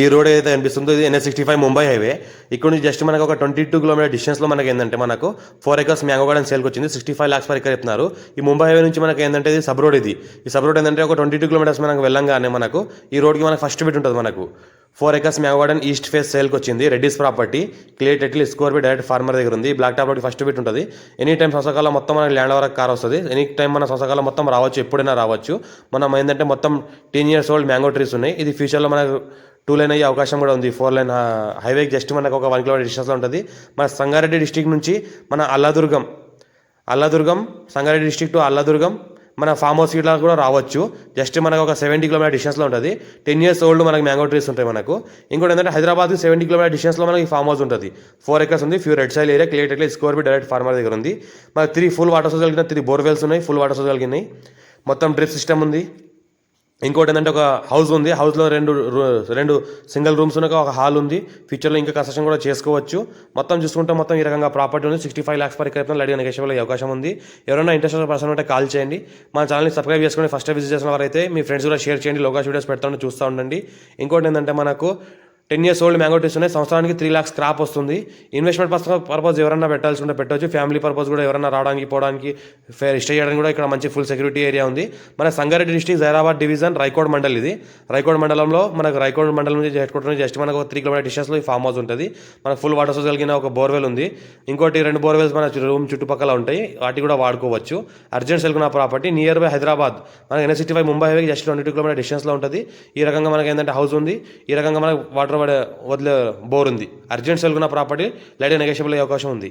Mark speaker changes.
Speaker 1: ఈ రోడ్ ఏదైతే కనిపిస్తుందో ఇది NH sixty five Mumbai highway ఇక్కడ నుంచి జస్ట్ మనకు ఒక ట్వంటీ టూ కిలోమీటర్ డిస్టెన్స్లో మనకి ఏంటంటే మనకు ఫోర్ ఎకర్స్ మ్యాంగో గార్డెన్ సేల్కి వచ్చింది. Sixty five lakhs per acre చెప్తున్నారు. ఈ ముంబై హైవే నుంచి మనకి ఏంటంటే ఇది సబ్ రోడ్ ఇది. ఈ సబ్ రోడ్ ఏంటంటే ఒక ట్వంటీ టూ కిలోమీటర్స్ మనకు వెళ్ళంగానే మనకు ఈ రోడ్కి మనకు ఫస్ట్ బిట్ ఉంటుంది మనకు. Four acres mango garden east face సేల్కి వచ్చింది. Reddy's property clear title score B direct farmer దగ్గర ఉంది. Black top road first bit ఉంటుంది. ఎనీ టైం సంవత్సరాల మొత్తం మనకి ల్యాండ్ వరకు కార్ వస్తుంది. ఎనీ టైం మన సంవత్సరాల మొత్తం రావచ్చు ఎప్పుడైనా రావచ్చు. మనం ఏంటంటే మొత్తం ten years old mango trees ఉన్నాయి. ఇది ఫ్యూచర్లో మనకు టూ లైన్ అయ్యే అవకాశం కూడా ఉంది. ఫోర్ లైన్ హైవే జస్ట్ మనకు ఒక వన్ కిలోమీటర్ డిస్టెన్స్లో ఉంటుంది. మన సంగారెడ్డి డిస్టిక్ నుంచి మన అల్లాదుర్గం అల్లాదుర్గం సంగారెడ్డి డిస్టిక్ టు అల్లాదుర్గం మన ఫామ్ హౌస్ ఇట్లా కూడా రావచ్చు. జస్ట్ మనకు ఒక సెవెంటీ కిలోమీటర్ డిస్టెన్స్లో ఉంటుంది. టెన్ ఇయర్స్ ఓల్డ్ మనకి మ్యాంగో ట్రీస్ ఉంటాయి మనకు. ఇంకోటి ఏంటంటే హైదరాబాద్ సెవెంటీ కిలోమీటర్ డిస్టెన్స్లో మనకి ఫామ్ హౌస్ ఉంటుంది. ఫోర్ ఎకర్స్ ఉంది. Few red soil area clear ఎట్లా స్కోర్ బి డైరెక్ట్ ఫార్మర్ దగ్గర ఉంది. మనకి త్రీ ఫుల్ వాటర్ సోర్స్ కలిగిన త్రీ బోర్వెల్స్ ఉన్నాయి ఫుల్ వాటర్ సోర్స్ కలిగినాయి. మొత్తం డ్రిప్ సిస్టమ్ ఉంది. ఇంకోటి ఏంటంటే ఒక హౌస్ ఉంది. హౌస్లో రెండు రూ- రెండు సింగిల్ రూమ్స్ ఉన్నాయి ఒక హాల్ ఉంది. ఫ్యూచర్లో ఇంకా కన్స్ట్రక్షన్ కూడా చేసుకోవచ్చు. మొత్తం చూసుకుంటే మొత్తం ఈ రకంగా ప్రాపర్టీ ఉంది. Sixty five lakhs per acre లడిగా negotiable అయ్యే అవకాశం ఉంది. ఎవరైనా ఇంట్రెస్ట్ పర్సన్ ఉంటే కాల్ చేయండి. మన ఛానల్ని సబ్స్క్రైబ్ చేసుకొని ఫస్ట్ విజిట్ చేసిన వారైతే మీ ఫ్రెండ్స్ కూడా షేర్ చేయండి. లోకాష్ వీడియోస్ పెడతాను చూస్తూ ఉండండి. ఇంకోటి ఏంటంటే మనకు ten years old mango trees ఉన్నాయి. సంవత్సరానికి త్రీ లాక్స్ క్రాప్ వస్తుంది. ఇన్వెస్ట్మెంట్ పర్పస్ ఎవరైనా పెట్టాల్సి ఉంటే పెట్టవచ్చు ఫ్యామిలీ పర్పస్ కూడా ఎవరైనా రావడానికి పోవడానికి ఫే- స్టే చేయడానికి కూడా ఇక్కడ మంచి ఫుల్ సెక్యూరిటీ ఏరియా ఉంది. మన సంగారెడ్డి డిస్టిక్ జైరాబాద్ డివిజన్ రైకోడ్ మండల్ ఇది. రైకోడ్ మండలంలో మనకు రైకోడ్ మండలం నుంచి హెడ్ క్వార్టర్ నుంచి జస్ట్ మనకు త్రీ కిలోమీటర్ డిస్టెన్స్లో ఈ ఫామ్ హౌస్ ఉంటుంది. మనకు ఫుల్ వాటర్ సోర్స్ కలిగిన ఒక బోర్వెల్ ఉంది. ఇంకోటి రెండు బోర్వెల్స్ మన రూమ్ చుట్టుపక్కల ఉంటాయి. వాటి కూడా వాడుకోవచ్చు. అర్జెంట్ సెల్కున్న ప్రాపర్టీ నియర్ బై హైదరాబాద్. మనకి ఎన్ఎస్ సిటీ బై ముంబై హైవేకి జస్ట్ ట్వంటీ టూ కిలోమీటర్ డిస్టెన్స్లో ఉంటుంది. ఈ రకంగా మనకి ఏంటంటే హౌస్ ఉంది. ఈ రకంగా మనకు వాటర్ వదిలే బోర్ ఉంది. అర్జెంట్ సెల్కున్న ప్రాపర్టీ లైట్ నెగోషియబుల్ అయ్యే అవకాశం ఉంది.